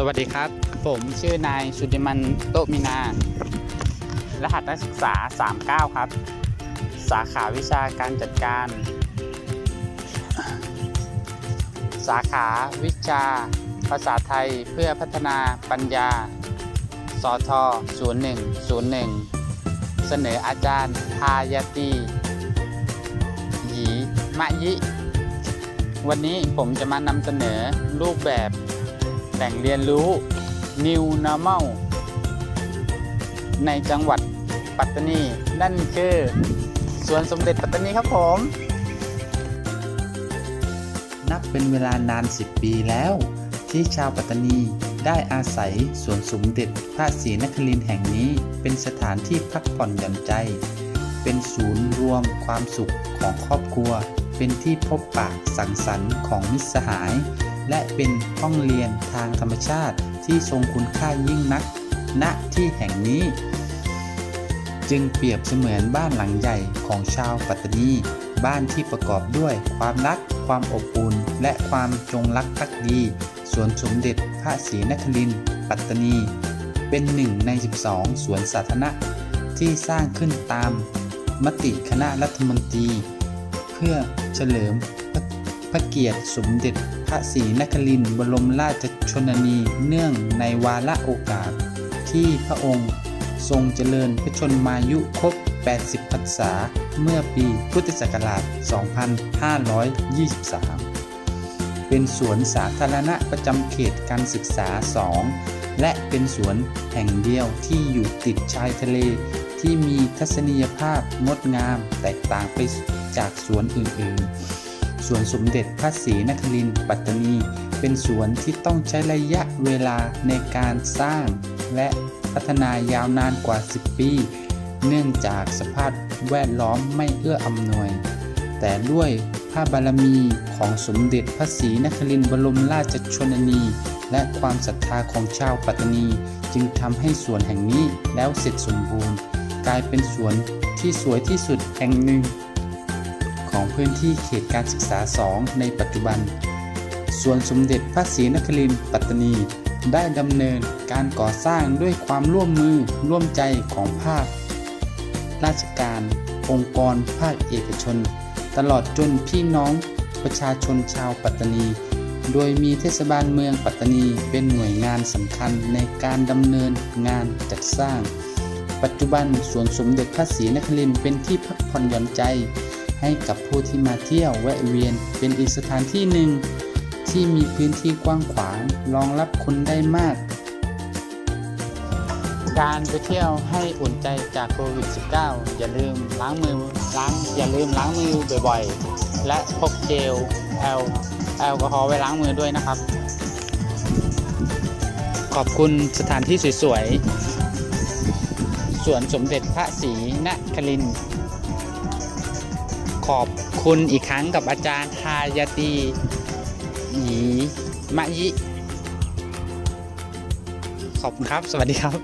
สวัสดีครับ ผมชื่อนายสุดิมันโตมินา รหัสนักศึกษา 39 ครับ สาขาวิชาการจัดการ สาขาวิชา ภาษาไทยเพื่อพัฒนาปัญญา สท 0101 เสนออาจารย์พายาตีหยีมะยิ วันนี้ผมจะมานำเสนอรูปแบบ แหล่งเรียนรู้ New Normal ในจังหวัดปัตตานี นั่นคือสวนสมเด็จปัตตานีครับผม นับเป็นเวลานาน 10 ปีแล้ว ที่ชาวปัตตานีได้อาศัยสวนสมเด็จพระศรีนครินทร์แห่งนี้เป็นสถานที่พักผ่อนหย่อนใจ เป็นศูนย์รวมความสุขของครอบครัว เป็นที่พบปะสังสรรค์ของมิตรสหาย และเป็นห้องเรียนทางธรรมชาติที่ทรงคุณค่ายิ่งนัก ณที่แห่งนี้ จึงเปรียบเสมือนบ้านหลังใหญ่ของชาวปัตตานี บ้านที่ประกอบด้วยความรัก ความอบอุ่นและความจงรักภักดีสวนสมเด็จพระศรีนครินทร์ปัตตานี เป็นหนึ่งใน 12 สวนสาธารณะที่สร้างขึ้นตามมติคณะรัฐมนตรี เพื่อเฉลิม พระเกียรติสมเด็จพระศรีนครินทร์บรมราชชนนีเนื่องในวาระโอกาส ที่พระองค์ทรงเจริญพระชนมายุครบ 80 พรรษา เมื่อปีพุทธศักราช 2523 เป็นสวนสาธารณะประจำเขตการศึกษา 2 และเป็นสวนแห่งเดียวที่อยู่ติดชายทะเลที่มีทัศนียภาพงดงามแตกต่างไปจากสวนอื่นๆ สวนสมเด็จพระศรีนครินทร์ปัตตานี เป็นสวนที่ต้องใช้ระยะเวลาในการสร้าง และพัฒนายาวนานกว่า 10 ปี เนื่องจากสภาพแวดล้อมไม่เอื้ออำนวย แต่ด้วยพระบารมีของสมเด็จพระศรีนครินทร์บรมราชชนนี และความศรัทธาของชาวปัตตานี จึงทำให้สวนแห่งนี้แล้วเสร็จสมบูรณ์ กลายเป็นสวนที่สวยที่สุดแห่งหนึ่ง ของพื้นที่เขตการศึกษา 2 ในปัจจุบัน ส่วนสมเด็จพระศรีนครินทร์ปัตตานี ได้ดำเนินการก่อสร้างด้วยความร่วมมือร่วมใจของภาค ราชการ องค์กรภาคเอกชน ตลอดจนพี่น้องประชาชนชาวปัตตานี โดยมีเทศบาลเมืองปัตตานีเป็นหน่วยงานสำคัญในการดำเนินงานจัดสร้างปัจจุบันสวนสมเด็จพระศรีนครินทร์เป็นที่พักผ่อนหย่อนใจ ให้กับผู้ที่มาเที่ยวแวะเวียนเป็นอีกสถานที่หนึ่ง ที่มีพื้นที่กว้างขวางรองรับคนได้มาก การไปเที่ยวให้อุ่นใจจากโควิด -19 อย่าลืมล้างมือล้างอย่าลืมล้างมือบ่อยๆ และพกเจลแอลแอลกอฮอล์ไว้ล้างมือด้วยนะครับ ขอบคุณสถานที่สวยๆสวนสมเด็จพระศรีนครินทร์ ขอบคุณอีกครั้งกับอาจารย์ทายาตีหยีมะยิ ขอบคุณครับ สวัสดีครับ